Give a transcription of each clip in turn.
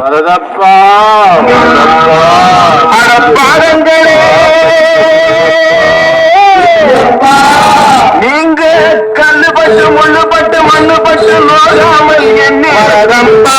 வரதப்பா பாதங்களே நீங்க கல்லு பட்டு முள்ளு பட்டு மண்ணு பட்டு நோகாமல் என்ன வரதப்பா.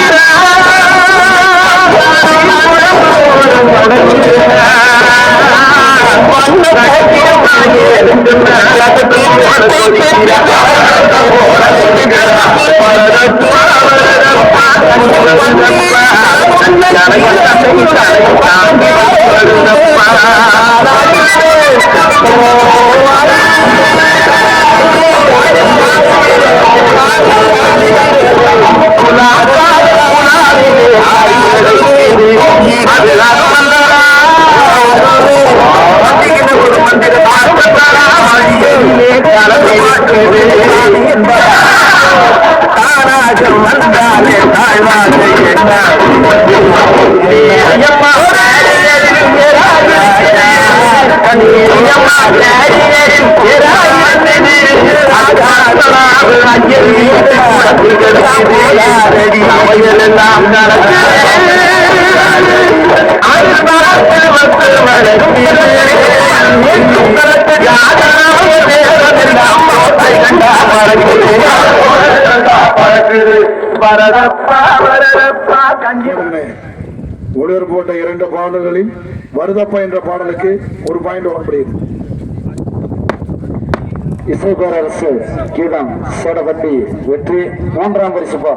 ஆடம் Gracias. வருதப்பா வரதப்பா வரதப்பா கஞ்சி ஒருவர் போட்ட இரண்டு பாடல்களில் வருதப்பா என்ற பாடலுக்கு ஒரு பாயிண்ட் வரப்படுகிறது இசை பேரரசு கீதம் சோடபட்டி வெற்றி மூன்றாம் பரிசுப்பா